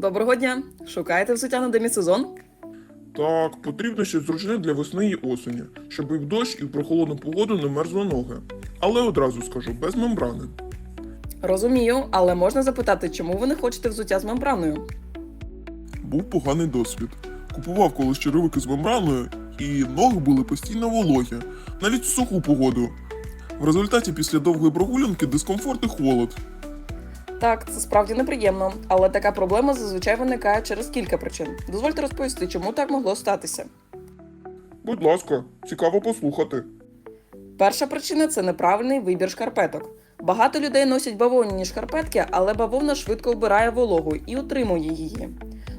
Доброго дня! Шукаєте взуття на демісезон? Так, потрібно щось зручне для весни і осені, щоб і в дощ, і в прохолодну погоду не мерзли ноги. Але одразу скажу, без мембрани. Розумію, але можна запитати, чому ви не хочете взуття з мембраною? Був поганий досвід. Купував колись черевики з мембраною, і ноги були постійно вологі, навіть в суху погоду. В результаті після довгої прогулянки дискомфорт і холод. Так, це справді неприємно, але така проблема зазвичай виникає через кілька причин. Дозвольте розповісти, чому так могло статися. Будь ласка, цікаво послухати. Перша причина це неправильний вибір шкарпеток. Багато людей носять бавовняні шкарпетки, але бавовна швидко вбирає вологу і утримує її.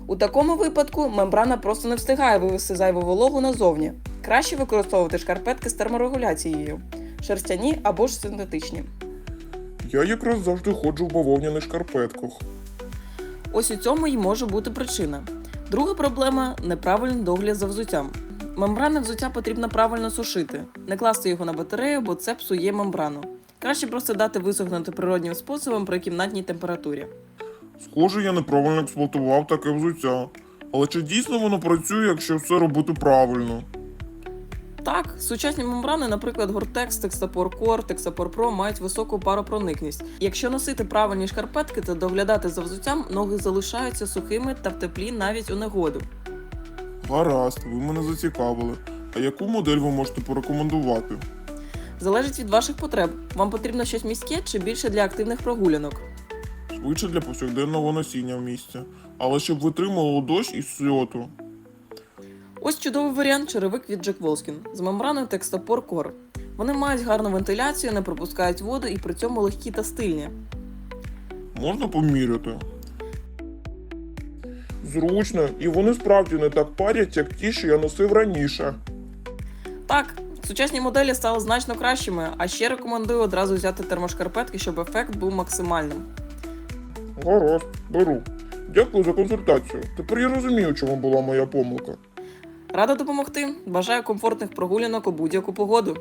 У такому випадку мембрана просто не встигає вивести зайву вологу назовні. Краще використовувати шкарпетки з терморегуляцією, шерстяні або ж синтетичні. Я якраз завжди ходжу в бавовняних шкарпетках. Ось у цьому й може бути причина. Друга проблема неправильний догляд за взуттям. Мембране взуття потрібно правильно сушити, не класти його на батарею, бо це псує мембрану. Краще просто дати висохнути природнім способом при кімнатній температурі. Схоже, я неправильно експлуатував таке взуття. Але чи дійсно воно працює, якщо все робити правильно? Так, сучасні мембрани, наприклад, Gore-Tex, Textapor Core, Textapor Pro, мають високу паропроникність. Якщо носити правильні шкарпетки та доглядати за взуттям, ноги залишаються сухими та в теплі навіть у негоду. Гаразд, ви мене зацікавили. А яку модель ви можете порекомендувати? Залежить від ваших потреб. Вам потрібно щось міське чи більше для активних прогулянок. Швидше для повсякденного носіння в місті, але щоб витримало дощ і сльоту. Ось чудовий варіант черевик від Jack Wolfskin з мембраною Textapor Core. Вони мають гарну вентиляцію, не пропускають воду і при цьому легкі та стильні. Можна поміряти. Зручно, і вони справді не так парять, як ті, що я носив раніше. Так, сучасні моделі стали значно кращими, а ще рекомендую одразу взяти термошкарпетки, щоб ефект був максимальним. Гаразд, беру. Дякую за консультацію. Тепер я розумію, чому була моя помилка. Рада допомогти. Бажаю комфортних прогулянок у будь-яку погоду.